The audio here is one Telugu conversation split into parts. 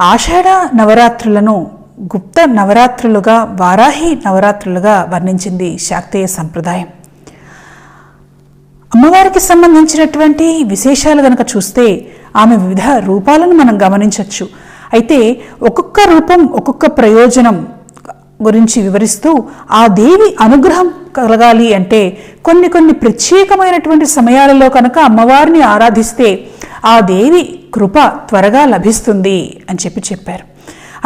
ఆషాఢ నవరాత్రులను గుప్త నవరాత్రులుగా వారాహి నవరాత్రులుగా వర్ణించింది శాక్తేయ సంప్రదాయం. అమ్మవారికి సంబంధించినటువంటి విశేషాలు గనక చూస్తే ఆమె వివిధ రూపాలను మనం గమనించవచ్చు అయితే ఒక్కొక్క రూపం ఒక్కొక్క ప్రయోజనం గురించి వివరిస్తూ ఆ దేవి అనుగ్రహం కలగాలి అంటే కొన్ని కొన్ని ప్రత్యేకమైనటువంటి సమయాలలో కనుక అమ్మవారిని ఆరాధిస్తే ఆ దేవి కృప త్వరగా లభిస్తుంది అని చెప్పి చెప్పారు.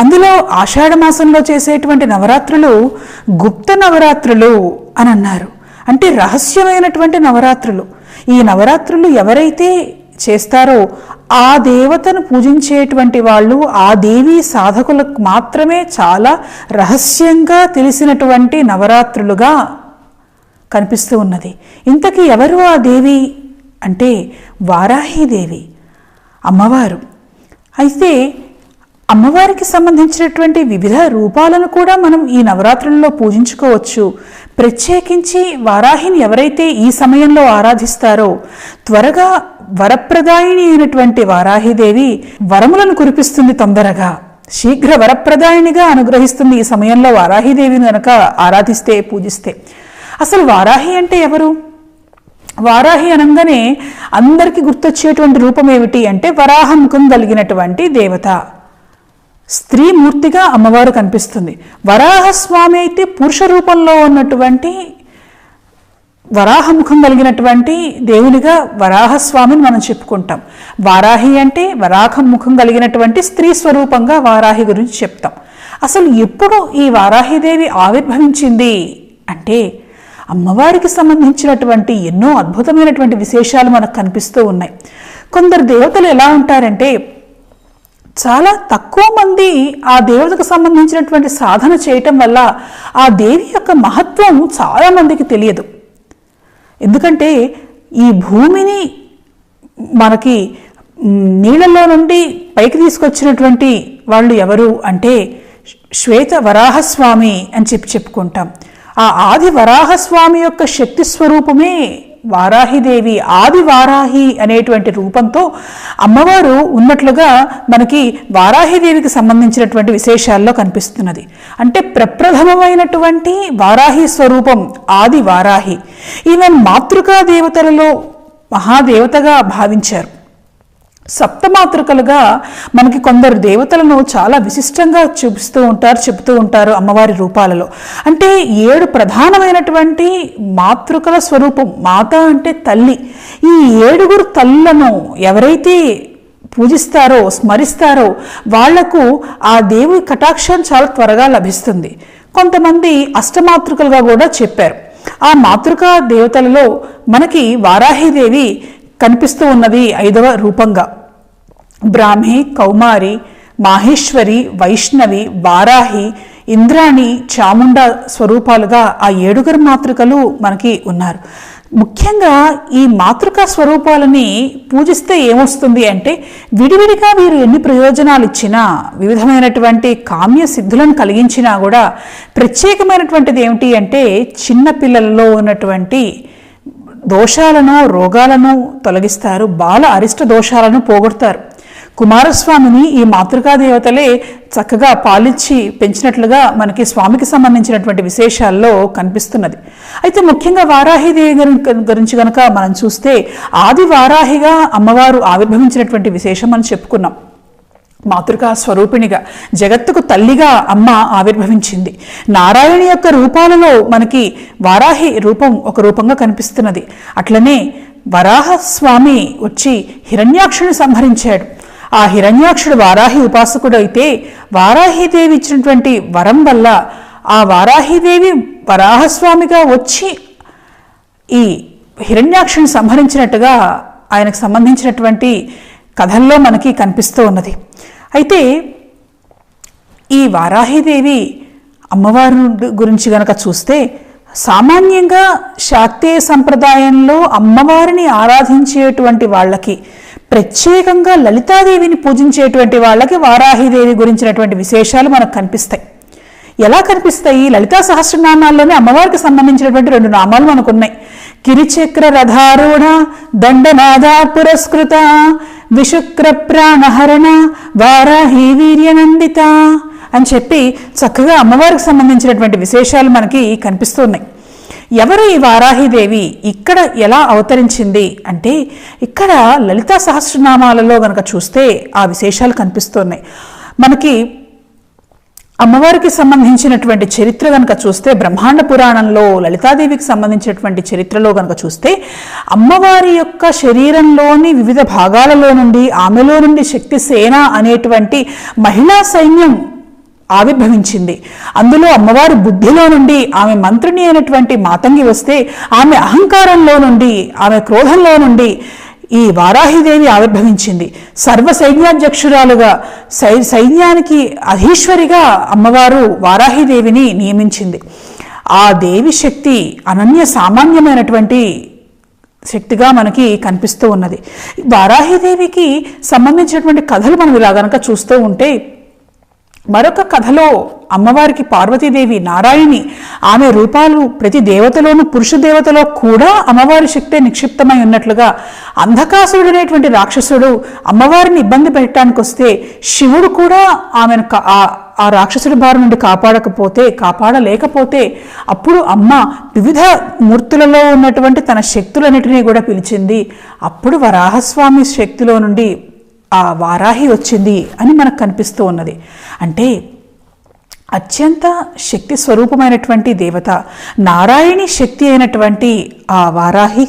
అందులో ఆషాఢ మాసంలో చేసేటువంటి నవరాత్రులు గుప్త నవరాత్రులు అని అన్నారు. అంటే రహస్యమైనటువంటి నవరాత్రులు. ఈ నవరాత్రులు ఎవరైతే చేస్తారో ఆ దేవతను పూజించేటువంటి వాళ్ళు ఆ దేవి సాధకులకు మాత్రమే చాలా రహస్యంగా తెలిసినటువంటి నవరాత్రులుగా కనిపిస్తూ ఉన్నది. ఇంతకీ ఎవరు ఆ దేవి? అంటే వారాహీదేవి అమ్మవారు. అయితే అమ్మవారికి సంబంధించినటువంటి వివిధ రూపాలను కూడా మనం ఈ నవరాత్రుల్లో పూజించుకోవచ్చు. ప్రత్యేకించి వారాహిని ఎవరైతే ఈ సమయంలో ఆరాధిస్తారో త్వరగా వరప్రదాయిని అయినటువంటి వారాహిదేవి వరములను కురిపిస్తుంది తొందరగా. శీఘ్ర వరప్రదాయినిగా అనుగ్రహిస్తుంది ఈ సమయంలో వారాహిదేవిని కనుక ఆరాధిస్తే పూజిస్తే. అసలు వారాహి అంటే ఎవరు? వారాహి అనగానే అందరికీ గుర్తొచ్చేటువంటి రూపం ఏమిటి అంటే వరాహముఖం కలిగినటువంటి దేవత. స్త్రీ మూర్తిగా అమ్మవారు కనిపిస్తుంది. వరాహస్వామి అయితే పురుష రూపంలో ఉన్నటువంటి వరాహముఖం కలిగినటువంటి దేవునిగా వరాహస్వామిని మనం చెప్పుకుంటాం. వారాహి అంటే వరాహం ముఖం కలిగినటువంటి స్త్రీ స్వరూపంగా వారాహి గురించి చెప్తాం. అసలు ఎప్పుడు ఈ వారాహిదేవి ఆవిర్భవించింది అంటే అమ్మవారికి సంబంధించినటువంటి ఎన్నో అద్భుతమైనటువంటి విశేషాలు మనకు కనిపిస్తూ ఉన్నాయి. కొందరు దేవతలు ఎలా ఉంటారంటే చాలా తక్కువ మంది ఆ దేవతకు సంబంధించినటువంటి సాధన చేయటం వల్ల ఆ దేవి యొక్క మహత్వం చాలా మందికి తెలియదు. ఎందుకంటే ఈ భూమిని మనకి నీళ్ళలో నుండి పైకి తీసుకొచ్చినటువంటి వాళ్ళు ఎవరు అంటే శ్వేత వరాహస్వామి అని చెప్పి చెప్పుకుంటాం. ఆ ఆది వరాహస్వామి యొక్క శక్తి స్వరూపమే వారాహిదేవి ఆది వారాహి అనేటువంటి రూపంతో అమ్మవారు ఉన్నట్లుగా మనకి వారాహిదేవికి సంబంధించినటువంటి విశేషాల్లో కనిపిస్తున్నది. అంటే ప్రప్రథమమైనటువంటి వారాహి స్వరూపం ఆది వారాహి ఈమె మాతృకా దేవతలలో మహాదేవతగా భావించారు. సప్తమాతృకలుగా మనకి కొందరు దేవతలను చాలా విశిష్టంగా చూపిస్తూ ఉంటారు చెబుతూ ఉంటారు అమ్మవారి రూపాలలో. అంటే ఏడు ప్రధానమైనటువంటి మాతృకల స్వరూపం మాత అంటే తల్లి. ఈ ఏడుగురు తల్లులను ఎవరైతే పూజిస్తారో స్మరిస్తారో వాళ్ళకు ఆ దేవి కటాక్షం చాలా త్వరగా లభిస్తుంది. కొంతమంది అష్టమాతృకలుగా కూడా చెప్పారు. ఆ మాతృకా దేవతలలో మనకి వారాహిదేవి కనిపిస్తూ ఉన్నది ఐదవ రూపంగా. బ్రాహ్మి కౌమారి మాహేశ్వరి వైష్ణవి వారాహి ఇంద్రాణి చాముండ స్వరూపాలుగా ఆ ఏడుగురు మాతృకలు మనకి ఉన్నారు. ముఖ్యంగా ఈ మాతృకా స్వరూపాలని పూజిస్తే ఏమొస్తుంది అంటే విడివిడిగా వీరు ఎన్ని ప్రయోజనాలు ఇచ్చినా వివిధమైనటువంటి కామ్య సిద్ధులను కలిగించినా కూడా ప్రత్యేకమైనటువంటిది ఏమిటి అంటే చిన్నపిల్లలలో ఉన్నటువంటి దోషాలను రోగాలను తొలగిస్తారు బాల అరిష్ట దోషాలను పోగొడతారు. కుమారస్వామిని ఈ మాతృకా దేవతలే చక్కగా పాలించి పెంచినట్లుగా మనకి స్వామికి సంబంధించినటువంటి విశేషాల్లో కనిపిస్తున్నది. అయితే ముఖ్యంగా వారాహిదేవి గురించి కనుక మనం చూస్తే ఆది వారాహిగా అమ్మవారు ఆవిర్భవించినటువంటి విశేషం అని చెప్పుకున్నాం. మాతృకా స్వరూపిణిగా జగత్తుకు తల్లిగా అమ్మ ఆవిర్భవించింది. నారాయణ యొక్క రూపాలలో మనకి వారాహి రూపం ఒక రూపంగా కనిపిస్తున్నది. అట్లనే వరాహ స్వామి వచ్చి హిరణ్యాక్షుని సంహరించాడు. ఆ హిరణ్యాక్షుడు వారాహి ఉపాసకుడు అయితే వారాహిదేవి ఇచ్చినటువంటి వరం వల్ల ఆ వారాహిదేవి వరాహస్వామిగా వచ్చి ఈ హిరణ్యాక్షుని సంహరించినట్టుగా ఆయనకు సంబంధించినటువంటి కథల్లో మనకి కనిపిస్తూ ఉన్నది. అయితే ఈ వారాహిదేవి అమ్మవారి గురించి గనక చూస్తే సామాన్యంగా శాక్తేయ సంప్రదాయంలో అమ్మవారిని ఆరాధించేటువంటి వాళ్ళకి ప్రత్యేకంగా లలితాదేవిని పూజించేటువంటి వాళ్ళకి వారాహిదేవి గురించినటువంటి విశేషాలు మనకు కనిపిస్తాయి. ఎలా కనిపిస్తాయి? లలితా సహస్రనామాల్లోనే అమ్మవారికి సంబంధించినటువంటి రెండు నామాలు మనకున్నాయి. కిరిచక్ర రథారూఢ దండనాదా పురస్కృత విశుక్ర ప్రాణహరణ వారాహి వీర్యనందిత అని చెప్పి చక్కగా అమ్మవారికి సంబంధించినటువంటి విశేషాలు మనకి కనిపిస్తున్నాయి ఎవరు ఈ వారాహిదేవి? ఇక్కడ ఎలా అవతరించింది? అంటే ఇక్కడ లలితా సహస్రనామాలలో గనక చూస్తే ఆ విశేషాలు కనిపిస్తున్నాయి. మనకి అమ్మవారికి సంబంధించినటువంటి చరిత్ర కనుక చూస్తే బ్రహ్మాండ పురాణంలో లలితాదేవికి సంబంధించినటువంటి చరిత్రలో కనుక చూస్తే అమ్మవారి యొక్క శరీరంలోని వివిధ భాగాలలో నుండి ఆమెలో నుండి శక్తి సేన అనేటువంటి మహిళా సైన్యం ఆవిర్భవించింది. అందులో అమ్మవారి బుద్ధిలో నుండి ఆమె మంత్రిని అయినటువంటి మాతంగి వస్తే ఆమె అహంకారంలో నుండి ఆమె క్రోధంలో నుండి ఈ వారాహిదేవి ఆవిర్భవించింది. సర్వ సైన్యాధ్యక్షురాలుగా సై సైన్యానికి అధీశ్వరిగా అమ్మవారు వారాహిదేవిని నియమించింది. ఆ దేవి శక్తి అనన్య సామాన్యమైనటువంటి శక్తిగా మనకి కనిపిస్తూ ఉన్నది. వారాహిదేవికి సంబంధించినటువంటి కథలు మనం ఇలా గనక చూస్తూ ఉంటే మరొక కథలో అమ్మవారికి పార్వతీదేవి నారాయణి ఆమె రూపాలు ప్రతి దేవతలోనూ పురుష దేవతలో కూడా అమ్మవారి శక్తే నిక్షిప్తమై ఉన్నట్లుగా అంధకాసురుడు అనేటువంటి రాక్షసుడు అమ్మవారిని ఇబ్బంది పెట్టడానికి వస్తే శివుడు కూడా ఆమెను ఆ- ఆ రాక్షసుడి బారి నుండి కాపాడకపోతే కాపాడలేకపోతే అప్పుడు అమ్మ వివిధ మూర్తులలో ఉన్నటువంటి తన శక్తులన్నిటినీ కూడా పిలిచింది. అప్పుడు వరాహస్వామి శక్తిలో నుండి ఆ వారాహి వచ్చింది అని మనకు కనిపిస్తూ ఉన్నది. అంటే అత్యంత శక్తి స్వరూపమైనటువంటి దేవత నారాయణి శక్తి అయినటువంటి ఆ వారాహి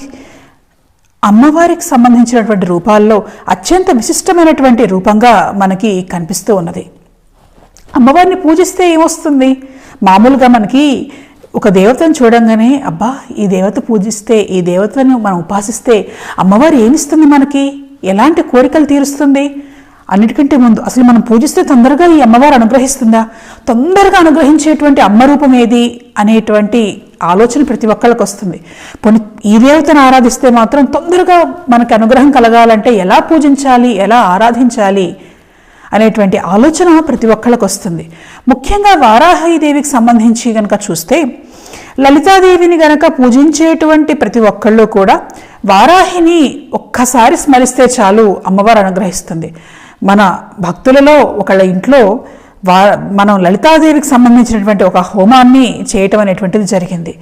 అమ్మవారికి సంబంధించినటువంటి రూపాల్లో అత్యంత విశిష్టమైనటువంటి రూపంగా మనకి కనిపిస్తూ ఉన్నది. అమ్మవారిని పూజిస్తే ఏమొస్తుంది? మామూలుగా మనకి ఒక దేవతను చూడంగానే అబ్బా ఈ దేవత పూజిస్తే ఈ దేవతను మనం ఉపాసిస్తే అమ్మవారు ఏమిస్తుంది మనకి? ఎలాంటి కోరికలు తీరుస్తుంది? అన్నిటికంటే ముందు అసలు మనం పూజిస్తే తొందరగా ఈ అమ్మవారు అనుగ్రహిస్తుందా? తొందరగా అనుగ్రహించేటువంటి అమ్మ రూపం ఏది? అనేటువంటి ఆలోచన ప్రతి ఒక్కళ్ళకి వస్తుంది. పోనీ ఈ దేవతను ఆరాధిస్తే మాత్రం తొందరగా మనకి అనుగ్రహం కలగాలంటే ఎలా పూజించాలి? ఎలా ఆరాధించాలి? అనేటువంటి ఆలోచన ప్రతి ఒక్కళ్ళకి వస్తుంది. ముఖ్యంగా వారాహిదేవికి సంబంధించి కనుక చూస్తే లలితాదేవిని గనక పూజించేటువంటి ప్రతి ఒక్కళ్ళు కూడా వారాహిని ఒక్కసారి స్మరిస్తే చాలు అమ్మవారు అనుగ్రహిస్తుంది. మన భక్తులలో ఒకళ్ళ ఇంట్లో వా మనం లలితాదేవికి సంబంధించినటువంటి ఒక హోమాన్ని చేయటం అనేటువంటిది జరిగింది.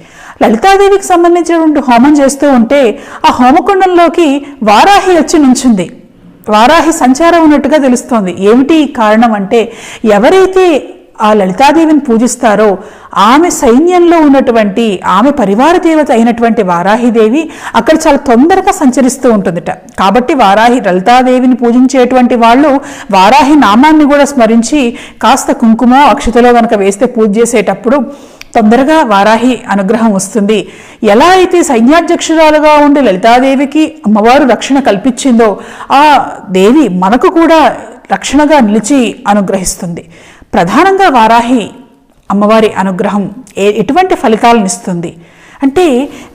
లలితాదేవికి సంబంధించినటువంటి హోమం చేస్తూ ఉంటే ఆ హోమకుండంలోకి వారాహి వచ్చి నుంచుంది. వారాహి సంచారం ఉన్నట్టుగా తెలుస్తోంది. ఏమిటి కారణం అంటే ఎవరైతే ఆ లలితాదేవిని పూజిస్తారో? ఆమె సైన్యంలో ఉన్నటువంటి ఆమె పరివార దేవత అయినటువంటి వారాహిదేవి అక్కడ చాలా తొందరగా సంచరిస్తూ ఉంటుందిట. కాబట్టి వారాహి లలితాదేవిని పూజించేటువంటి వాళ్ళు వారాహి నామాన్ని కూడా స్మరించి కాస్త కుంకుమ అక్షతలో కనుక వేస్తే పూజ చేసేటప్పుడు తొందరగా వారాహి అనుగ్రహం వస్తుంది. ఎలా అయితే సైన్యాధ్యక్షురాలుగా ఉండే లలితాదేవికి అమ్మవారు రక్షణ కల్పించిందో ఆ దేవి మనకు కూడా రక్షణగా నిలిచి అనుగ్రహిస్తుంది. ప్రధానంగా వారాహి అమ్మవారి అనుగ్రహం ఏ ఎటువంటి ఫలితాలను ఇస్తుంది? అంటే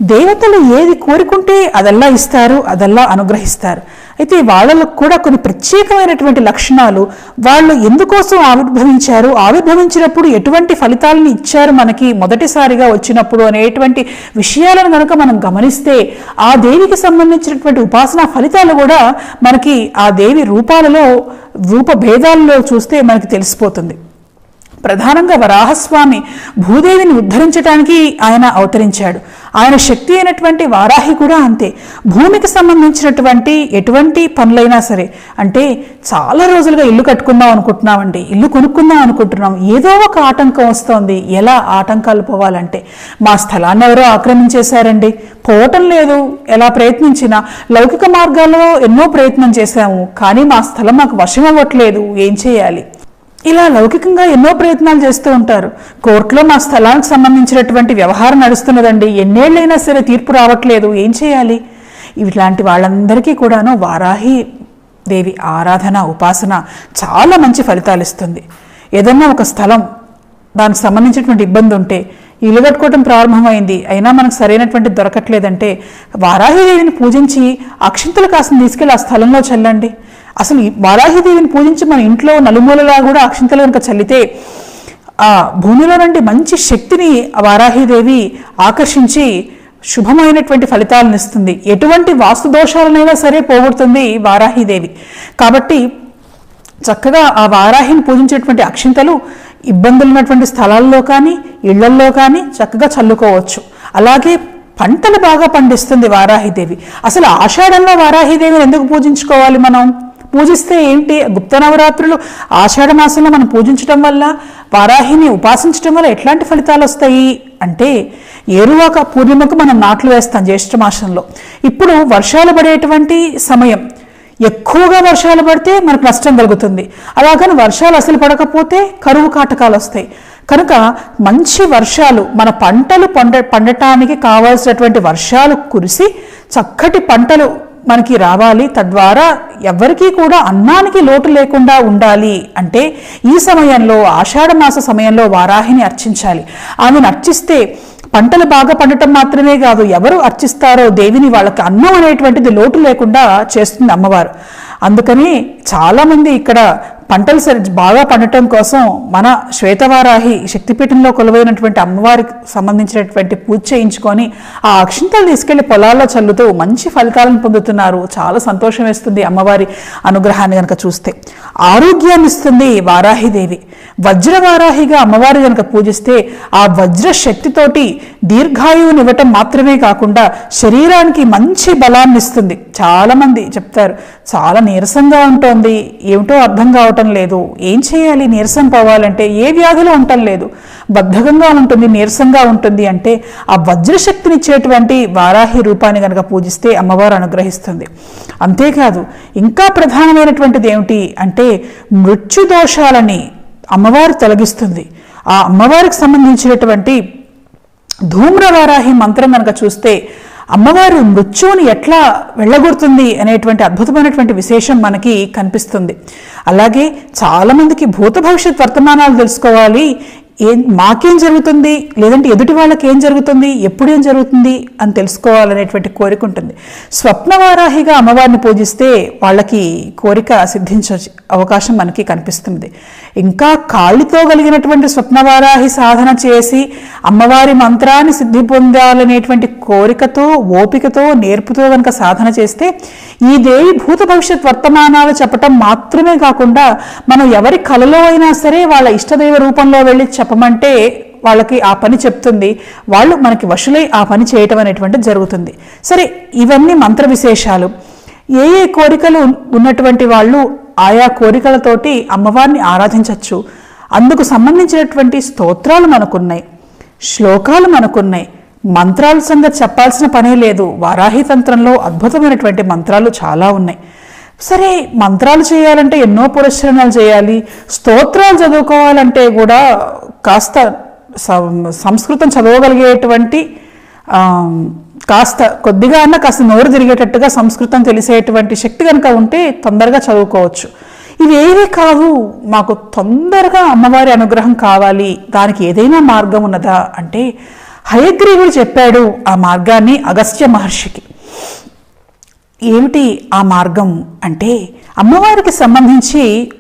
దేవతలు ఏది కోరుకుంటే అదల్లా ఇస్తారు అదల్లా అనుగ్రహిస్తారు. అయితే వాళ్ళకు కూడా కొన్ని ప్రత్యేకమైనటువంటి లక్షణాలు వాళ్ళు ఎందుకోసం ఆవిర్భవించారు? ఆవిర్భవించినప్పుడు ఎటువంటి ఫలితాలను ఇచ్చారు మనకి మొదటిసారిగా వచ్చినప్పుడు అనేటువంటి విషయాలను కనుక మనం గమనిస్తే ఆ దేవికి సంబంధించినటువంటి ఉపాసనా ఫలితాలు కూడా మనకి ఆ దేవి రూపాలలో రూపభేదాలలో చూస్తే మనకి తెలిసిపోతుంది. ప్రధానంగా వరాహస్వామి భూదేవిని ఉద్ధరించడానికి ఆయన అవతరించాడు. ఆయన శక్తి అయినటువంటి వారాహి కూడా అంతే. భూమికి సంబంధించినటువంటి ఎటువంటి పనులైనా సరే అంటే చాలా రోజులుగా ఇల్లు కట్టుకుందాం అనుకుంటున్నామండి. ఇల్లు కొనుక్కుందాం అనుకుంటున్నాం. ఏదో ఒక ఆటంకం వస్తోంది. ఎలా ఆటంకాలు పోవాలంటే మా స్థలాన్ని ఎవరో ఆక్రమించేశారండి. పోవటం లేదు. ఎలా ప్రయత్నించినా లౌకిక మార్గాల్లో ఎన్నో ప్రయత్నం చేశాము. కానీ మా స్థలం మాకు వశం అవ్వట్లేదు. ఏం చేయాలి? ఇలా లౌకికంగా ఎన్నో ప్రయత్నాలు చేస్తూ ఉంటారు. కోర్టులో మా స్థలానికి సంబంధించినటువంటి వ్యవహారం నడుస్తున్నదండి. ఎన్నేళ్ళైనా సరే తీర్పు రావట్లేదు. ఏం చేయాలి? ఇట్లాంటి వాళ్ళందరికీ కూడాను వారాహి దేవి ఆరాధన ఉపాసన చాలా మంచి ఫలితాలు ఇస్తుంది. ఏదన్నా ఒక స్థలం దానికి సంబంధించినటువంటి ఇబ్బంది ఉంటే ఇల్లు కట్టుకోవటం ప్రారంభమైంది. అయినా మనకు సరైనటువంటి దొరకట్లేదంటే వారాహిదేవిని పూజించి అక్షింతలు కాసిన తీసుకెళ్ళి ఆ స్థలంలో చల్లండి. అసలు ఈ వారాహిదేవిని పూజించి మన ఇంట్లో నలుమూలలా కూడా అక్షింతలు కనుక చల్లితే ఆ భూమిలో నుండి మంచి శక్తిని ఆ వారాహిదేవి ఆకర్షించి శుభమైనటువంటి ఫలితాలను ఇస్తుంది. ఎటువంటి వాస్తు దోషాలనైనా సరే పోగొడుతుంది వారాహిదేవి. కాబట్టి చక్కగా ఆ వారాహిని పూజించేటువంటి అక్షింతలు ఇబ్బందులు ఉన్నటువంటి స్థలాల్లో కానీ ఇళ్ళల్లో కానీ చక్కగా చల్లుకోవచ్చు. అలాగే పంటలు బాగా పండిస్తుంది వారాహిదేవి. అసలు ఆషాఢంలో వారాహిదేవిని ఎందుకు పూజించుకోవాలి మనం? పూజిస్తే ఏంటి? గుప్త నవరాత్రులు ఆషాఢ మాసంలో మనం పూజించడం వల్ల వారాహిని ఉపాసించడం వల్ల ఎట్లాంటి ఫలితాలు వస్తాయి అంటే ఏరువాక పూర్ణిమకు మనం నాట్లు వేస్తాం జ్యేష్ఠ మాసంలో ఇప్పుడు వర్షాలు పడేటువంటి సమయం. ఎక్కువగా వర్షాలు పడితే మనకు నష్టం కలుగుతుంది. అలాగని వర్షాలు అసలు పడకపోతే కరువు కాటకాలు వస్తాయి. కనుక మంచి వర్షాలు మన పంటలు పండ పండటానికి కావాల్సినటువంటి వర్షాలు కురిసి చక్కటి పంటలు మనకి రావాలి. తద్వారా ఎవరికీ కూడా అన్నానికి లోటు లేకుండా ఉండాలి. అంటే ఈ సమయంలో ఆషాఢ మాస సమయంలో వారాహిని అర్చించాలి. ఆమెను అర్చిస్తే పంటలు బాగా పండటం మాత్రమే కాదు ఎవరు అర్చిస్తారో దేవిని వాళ్ళకి అన్నం అనేటువంటిది లోటు లేకుండా చేస్తుంది అమ్మవారు. అందుకని చాలామంది ఇక్కడ పంటలు సరి బాగా పండటం కోసం మన శ్వేతవారాహి శక్తిపీఠంలో కొలువైనటువంటి అమ్మవారికి సంబంధించినటువంటి పూజ చేయించుకొని ఆ అక్షింతలు తీసుకెళ్ళి పొలాల్లో చల్లుతూ మంచి ఫలితాలను పొందుతున్నారు. చాలా సంతోషం వేస్తుంది అమ్మవారి అనుగ్రహాన్ని కనుక చూస్తే. ఆరోగ్యాన్ని ఇస్తుంది వారాహిదేవి వజ్రవారాహిగా అమ్మవారి కనుక పూజిస్తే ఆ వజ్ర శక్తితోటి దీర్ఘాయువుని ఇవ్వటం మాత్రమే కాకుండా శరీరానికి మంచి బలాన్ని ఇస్తుంది. చాలామంది చెప్తారు చాలా నీరసంగా ఉంటుంది. ఏమిటో అర్థం కావటం లేదు. ఏం చేయాలి? నీరసం పోవాలంటే ఏ వ్యాధులు ఉండటం లేదు. బద్ధకంగా ఉంటుంది నీరసంగా ఉంటుంది అంటే ఆ వజ్రశక్తినిచ్చేటువంటి వారాహి రూపాన్ని కనుక పూజిస్తే అమ్మవారు అనుగ్రహిస్తుంది. అంతేకాదు ఇంకా ప్రధానమైనటువంటిది ఏమిటి అంటే మృత్యు దోషాలని అమ్మవారు తొలగిస్తుంది. ఆ అమ్మవారికి సంబంధించినటువంటి ధూమ్రవారాహి మంత్రం కనుక చూస్తే అమ్మవారు మృత్యువుని ఎట్లా వెళ్ళగొడుతుంది అనేటువంటి అద్భుతమైనటువంటి విశేషం మనకి కనిపిస్తుంది. అలాగే చాలామందికి భూత భవిష్యత్ వర్తమానాలు తెలుసుకోవాలి. ఏం మాకేం జరుగుతుంది? లేదంటే ఎదుటి వాళ్ళకి ఏం జరుగుతుంది? ఎప్పుడు ఏం జరుగుతుంది? అని తెలుసుకోవాలనేటువంటి కోరిక ఉంటుంది. స్వప్నవారాహిగా అమ్మవారిని పూజిస్తే వాళ్ళకి కోరిక సిద్ధించే అవకాశం మనకి కనిపిస్తుంది. ఇంకా కాళ్ళతో కలిగినటువంటి స్వప్నవారాహి సాధన చేసి అమ్మవారి మంత్రాన్ని సిద్ధి పొందాలనేటువంటి కోరికతో ఓపికతో నేర్పుతో కనుక సాధన చేస్తే ఈ దేవి భూత భవిష్యత్ వర్తమానాలు చెప్పటం మాత్రమే కాకుండా మనం ఎవరి కలలో అయినా సరే వాళ్ళ ఇష్టదైవ రూపంలో వెళ్ళి చెప్పమంటే వాళ్ళకి ఆ పని చెప్తుంది. వాళ్ళు మనకి వశులై ఆ పని చేయటం అనేటువంటిది జరుగుతుంది. సరే ఇవన్నీ మంత్ర విశేషాలు. ఏ ఏ కోరికలు ఉన్నటువంటి వాళ్ళు ఆయా కోరికలతోటి అమ్మవారిని ఆరాధించవచ్చు అందుకు సంబంధించినటువంటి స్తోత్రాలు మనకున్నాయి. శ్లోకాలు మనకున్నాయి. మంత్రాల సంగతి చెప్పాల్సిన పనే లేదు. వారాహితంత్రంలో అద్భుతమైనటువంటి మంత్రాలు చాలా ఉన్నాయి. సరే మంత్రాలు చేయాలంటే ఎన్నో పురస్చరణలు చేయాలి స్తోత్రాలు చదువుకోవాలంటే కూడా కాస్త సంస్కృతం చదవగలిగేటువంటి కాస్త కొద్దిగా అన్న కాస్త నోరు తిరిగేటట్టుగా సంస్కృతం తెలిసేటువంటి శక్తి కనుక ఉంటే తొందరగా చదువుకోవచ్చు. ఇవేవి కావు మాకు తొందరగా అమ్మవారి అనుగ్రహం కావాలి దానికి ఏదైనా మార్గం ఉన్నదా అంటే హయగ్రీవుడు చెప్పాడు ఆ మార్గాన్ని అగస్త్య మహర్షికి. ఏమిటి ఆ మార్గం అంటే అమ్మవారికి సంబంధించి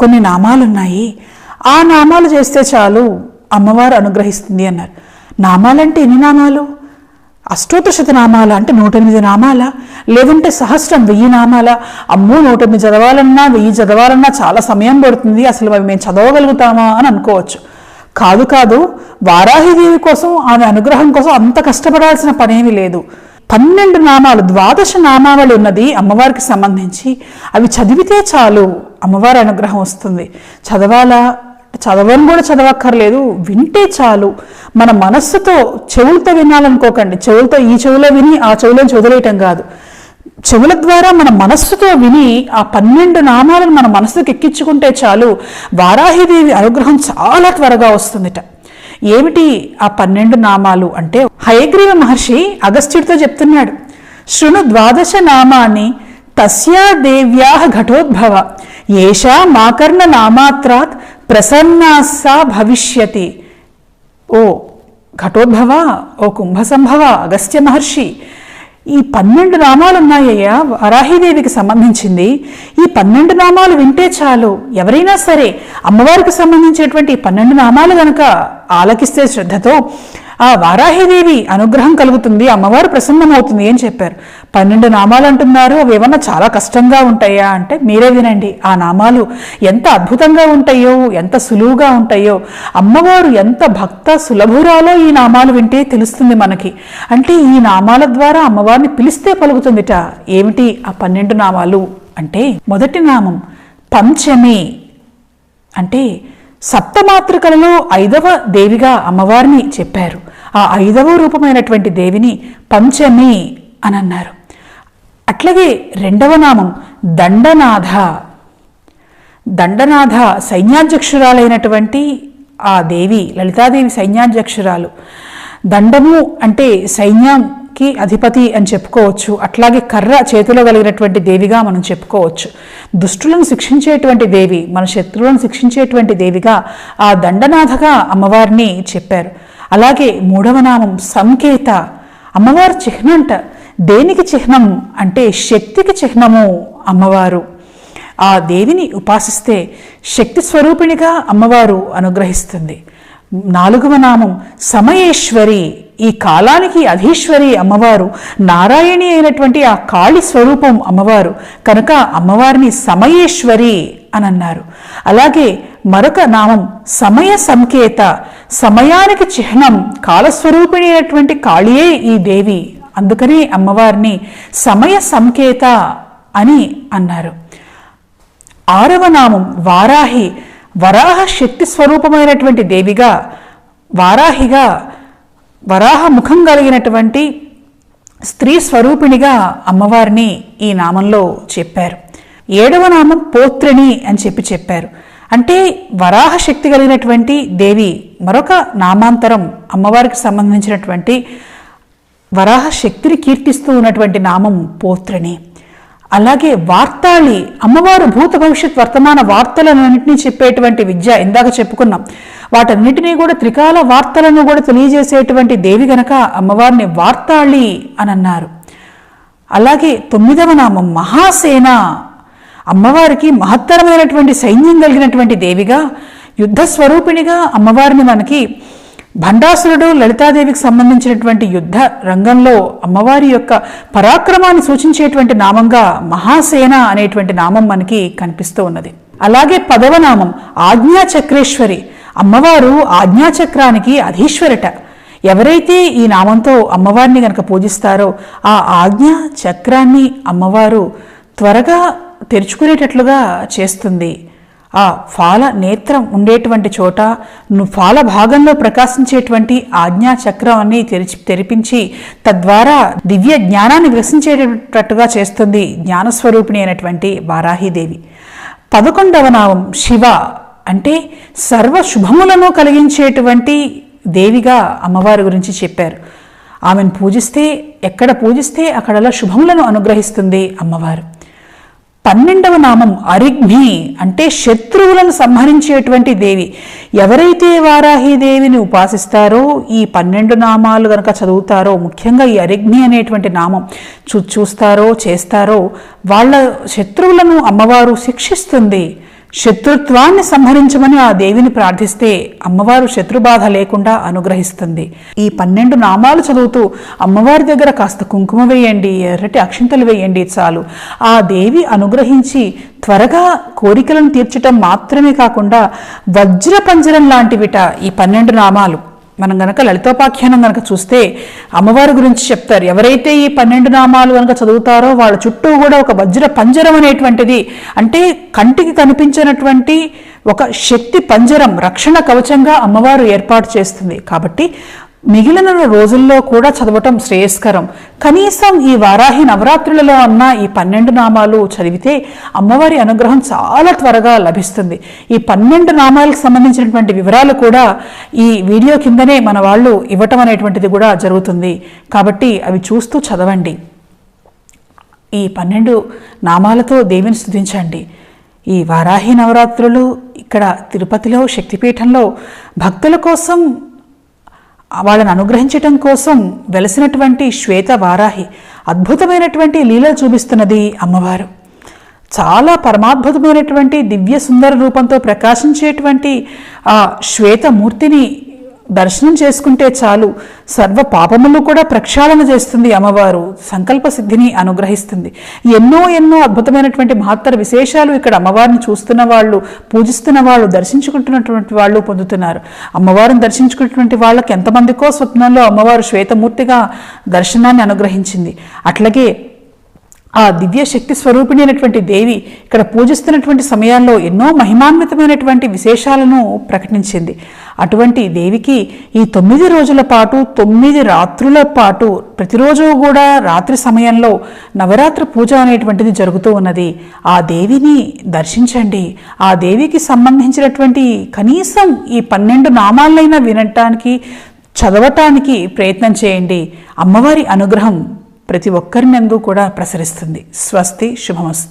కొన్ని నామాలు ఉన్నాయి ఆ నామాలు చేస్తే చాలు అమ్మవారు అనుగ్రహిస్తుంది అన్నారు. నామాలంటే ఎన్ని నామాలు? అష్టోత్తశత నామాల అంటే నూట ఎనిమిది నామాల? లేదంటే సహస్రం వెయ్యి నామాల? అమ్మో నూట ఎనిమిది చదవాలన్నా వెయ్యి చదవాలన్నా చాలా సమయం పడుతుంది. అసలు అవి మేము చదవగలుగుతామా అని అనుకోవచ్చు. కాదు కాదు వారాహిదేవి కోసం ఆమె అనుగ్రహం కోసం అంత కష్టపడాల్సిన పనేమీ లేదు. పన్నెండు నామాలు ద్వాదశ నామావళి ఉన్నది అమ్మవారికి సంబంధించి. అవి చదివితే చాలు అమ్మవారి అనుగ్రహం వస్తుంది. చదవాలా? చదవని కూడా చదవక్కర్లేదు వింటే చాలు. మన మనస్సుతో చెవులతో వినాలనుకోకండి. చెవులతో ఈ చెవులో విని ఆ చెవులో వదిలేయటం కాదు. చెవుల ద్వారా మన మనస్సుతో విని ఆ పన్నెండు నామాలను మన మనస్సుకి ఎక్కించుకుంటే చాలు. వారాహిదేవి అనుగ్రహం చాలా త్వరగా వస్తుందిట. ఏమిటి ఆ పన్నెండు నామాలు అంటే హయగ్రీవ మహర్షి అగస్త్యుడితో చెప్తున్నాడు శృణు ద్వాదశ నామాన్ని తస్యా దేవ్యా ఘటోద్భవ ఏషా మాకర్ణ నామాత్రాత్ ప్రసన్నా సా భవిష్యతి. ఓ ఘటోద్భవ ఓ కుంభసంభవ అగస్త్య మహర్షి ఈ పన్నెండు నామాలు ఉన్నాయ్యా వరాహిదేవికి సంబంధించింది. ఈ పన్నెండు నామాలు వింటే చాలు. ఎవరైనా సరే అమ్మవారికి సంబంధించినటువంటి పన్నెండు నామాలు గనక ఆలకిస్తే శ్రద్ధతో ఆ వారాహిదేవి అనుగ్రహం కలుగుతుంది అమ్మవారు ప్రసన్నమవుతుంది అని చెప్పారు. పన్నెండు నామాలు అంటున్నారు అవి ఏమన్నా చాలా కష్టంగా ఉంటాయా అంటే మీరే వినండి. ఆ నామాలు ఎంత అద్భుతంగా ఉంటాయో ఎంత సులువుగా ఉంటాయో అమ్మవారు ఎంత భక్త సులభురాలో ఈ నామాలు వింటే తెలుస్తుంది మనకి. అంటే ఈ నామాల ద్వారా అమ్మవారిని పిలిస్తే పలుకుతుందిట. ఏమిటి ఆ పన్నెండు నామాలు అంటే? మొదటి నామం పంచమే. అంటే సప్తమాతృకలలో ఐదవ దేవిగా అమ్మవారిని చెప్పారు. ఆ ఐదవ రూపమైనటువంటి దేవిని పంచమి అని అన్నారు అట్లాగే రెండవ నామం దండనాథ. దండనాథ సైన్యాధ్యక్షురాలైనటువంటి ఆ దేవి లలితాదేవి సైన్యాధ్యక్షురాలు. దండము అంటే సైన్యంకి అధిపతి అని చెప్పుకోవచ్చు. అట్లాగే కర్ర చేతిలో కలిగినటువంటి దేవిగా మనం చెప్పుకోవచ్చు. దుష్టులను శిక్షించేటువంటి దేవి మన శత్రువులను శిక్షించేటువంటి దేవిగా ఆ దండనాథగా అమ్మవారిని చెప్పారు. అలాగే మూడవ నామం సంకేత. అమ్మవారు చిహ్నంట. దేనికి చిహ్నం? అంటే శక్తికి చిహ్నము అమ్మవారు. ఆ దేవిని ఉపాసిస్తే శక్తి స్వరూపిణిగా అమ్మవారు అనుగ్రహిస్తుంది. నాలుగవ నామం సమయేశ్వరి. ఈ కాలానికి అధీశ్వరి అమ్మవారు. నారాయణి అయినటువంటి ఆ కాళి స్వరూపం అమ్మవారు. కనుక అమ్మవారిని సమయేశ్వరి అని అన్నారు అలాగే మరొక నామం సమయ సంకేత సమయానికి చిహ్నం కాలస్వరూపిణి అయినటువంటి కాళియే ఈ దేవి. అందుకనే అమ్మవారిని సమయ సంకేత అని అన్నారు. ఆరవ నామం వారాహి వరాహ శక్తి స్వరూపమైనటువంటి దేవిగా వారాహిగా వరాహ ముఖం కలిగినటువంటి స్త్రీ స్వరూపిణిగా అమ్మవారిని ఈ నామంలో చెప్పారు. ఏడవ నామం పోత్రిణి అని చెప్పి చెప్పారు. అంటే వరాహ శక్తి కలిగినటువంటి దేవి మరొక నామాంతరం అమ్మవారికి సంబంధించినటువంటి వరాహ శక్తిని కీర్తిస్తూ ఉన్నటువంటి నామం పోత్రిణి అలాగే వార్తాళి అమ్మవారు భూత భవిష్యత్ వర్తమాన వార్తలన్నింటినీ చెప్పేటువంటి విద్య ఇందాక చెప్పుకున్నాం. వాటన్నిటినీ కూడా త్రికాల వార్తలను కూడా తెలియజేసేటువంటి దేవి గనక అమ్మవారిని వార్తాళి అని అన్నారు అలాగే తొమ్మిదవ నామం మహాసేన అమ్మవారికి మహత్తరమైనటువంటి సైన్యం కలిగినటువంటి దేవిగా యుద్ధ స్వరూపిణిగా అమ్మవారిని మనకి భండాసురుడు లలితాదేవికి సంబంధించినటువంటి యుద్ధ రంగంలో అమ్మవారి యొక్క పరాక్రమాన్ని సూచించేటువంటి నామంగా మహాసేన అనేటువంటి నామం మనకి కనిపిస్తూ ఉన్నది. అలాగే పదవ నామం ఆజ్ఞా చక్రేశ్వరి అమ్మవారు ఆజ్ఞాచక్రానికి అధీశ్వరట. ఎవరైతే ఈ నామంతో అమ్మవారిని గనక పూజిస్తారో ఆ ఆజ్ఞా చక్రాన్ని అమ్మవారు త్వరగా తెరుచుకునేటట్లుగా చేస్తుంది. ఆ ఫాల నేత్రం ఉండేటువంటి చోట ఫాల భాగంలో ప్రకాశించేటువంటి ఆజ్ఞా చక్రాన్ని తెరిచి తెరిపించి తద్వారా దివ్య జ్ఞానాన్ని వికసించేటట్టుగా చేస్తుంది జ్ఞానస్వరూపిణి అయినటువంటి వారాహిదేవి. పదకొండవ నామం శివ అంటే సర్వ శుభములను కలిగించేటువంటి దేవిగా అమ్మవారి గురించి చెప్పారు. ఆమెను పూజిస్తే ఎక్కడ పూజిస్తే అక్కడలా శుభములను అనుగ్రహిస్తుంది అమ్మవారు. పన్నెండవ నామం అరిగ్ని అంటే శత్రువులను సంహరించేటువంటి దేవి. ఎవరైతే వారాహి దేవిని ఉపాసిస్తారో ఈ పన్నెండు నామాలు కనుక చదువుతారో ముఖ్యంగా ఈ అరిగ్ని అనేటువంటి నామం చూ చూస్తారో చేస్తారో వాళ్ళ శత్రువులను అమ్మవారు శిక్షిస్తుంది. శత్రుత్వాన్ని సంహరించమని ఆ దేవిని ప్రార్థిస్తే అమ్మవారు శత్రుబాధ లేకుండా అనుగ్రహిస్తుంది. ఈ పన్నెండు నామాలు చదువుతూ అమ్మవారి దగ్గర కాస్త కుంకుమ వేయండి ఎర్రటి అక్షింతలు వేయండి చాలు. ఆ దేవి అనుగ్రహించి త్వరగా కోరికలను తీర్చటం మాత్రమే కాకుండా వజ్ర పంజరం లాంటివిట ఈ పన్నెండు నామాలు. మనం గనక లలితోపాఖ్యానం గనక చూస్తే అమ్మవారి గురించి చెప్తారు. ఎవరైతే ఈ పన్నెండు నామాలు గనక చదువుతారో వాళ్ళ చుట్టూ కూడా ఒక వజ్ర పంజరం అనేటువంటిది అంటే కంటికి కనిపించినటువంటి ఒక శక్తి పంజరం రక్షణ కవచంగా అమ్మవారు ఏర్పాటు చేస్తుంది. కాబట్టి మిగిలిన రోజుల్లో కూడా చదవటం శ్రేయస్కరం. కనీసం ఈ వారాహి నవరాత్రులలో అన్న ఈ పన్నెండు నామాలు చదివితే అమ్మవారి అనుగ్రహం చాలా త్వరగా లభిస్తుంది. ఈ పన్నెండు నామాలకు సంబంధించినటువంటి వివరాలు కూడా ఈ వీడియో కిందనే మన వాళ్ళు ఇవ్వటం అనేటువంటిది కూడా జరుగుతుంది. కాబట్టి అవి చూస్తూ చదవండి. ఈ పన్నెండు నామాలతో దేవిని స్థుతించండి ఈ వారాహి నవరాత్రులు ఇక్కడ తిరుపతిలో శక్తిపీఠంలో భక్తుల కోసం వాళ్ళని అనుగ్రహించటం కోసం వెలసినటువంటి శ్వేత వారాహి అద్భుతమైనటువంటి లీలలు చూపిస్తున్నది అమ్మవారు. చాలా పరమాద్భుతమైనటువంటి దివ్య సుందర రూపంతో ప్రకాశించేటువంటి ఆ శ్వేతమూర్తిని దర్శనం చేసుకుంటే చాలు. సర్వ పాపములు కూడా ప్రక్షాళన చేస్తుంది అమ్మవారు. సంకల్ప సిద్ధిని అనుగ్రహిస్తుంది. ఎన్నో ఎన్నో అద్భుతమైనటువంటి మహత్తర విశేషాలు ఇక్కడ అమ్మవారిని చూస్తున్న వాళ్ళు పూజిస్తున్న వాళ్ళు దర్శించుకుంటున్నటువంటి వాళ్ళు పొందుతున్నారు. అమ్మవారిని దర్శించుకున్నటువంటి వాళ్ళకి ఎంతమందికో స్వప్నంలో అమ్మవారు శ్వేతమూర్తిగా దర్శనాన్ని అనుగ్రహించింది. అట్లాగే ఆ దివ్య శక్తి స్వరూపిణి అయినటువంటి దేవి ఇక్కడ పూజిస్తున్నటువంటి సమయాల్లో ఎన్నో మహిమాన్వితమైనటువంటి విశేషాలను ప్రకటించింది. అటువంటి దేవికి ఈ తొమ్మిది రోజుల పాటు తొమ్మిది రాత్రుల పాటు ప్రతిరోజు కూడా రాత్రి సమయంలో నవరాత్రి పూజ అనేటువంటిది జరుగుతూ ఉన్నది. ఆ దేవిని దర్శించండి. ఆ దేవికి సంబంధించినటువంటి కనీసం ఈ పన్నెండు నామాలైనా వినటానికి చదవటానికి ప్రయత్నం చేయండి. అమ్మవారి అనుగ్రహం ప్రతి ఒక్కరినందు కూడా ప్రసరిస్తుంది. స్వస్తి శుభమస్తు.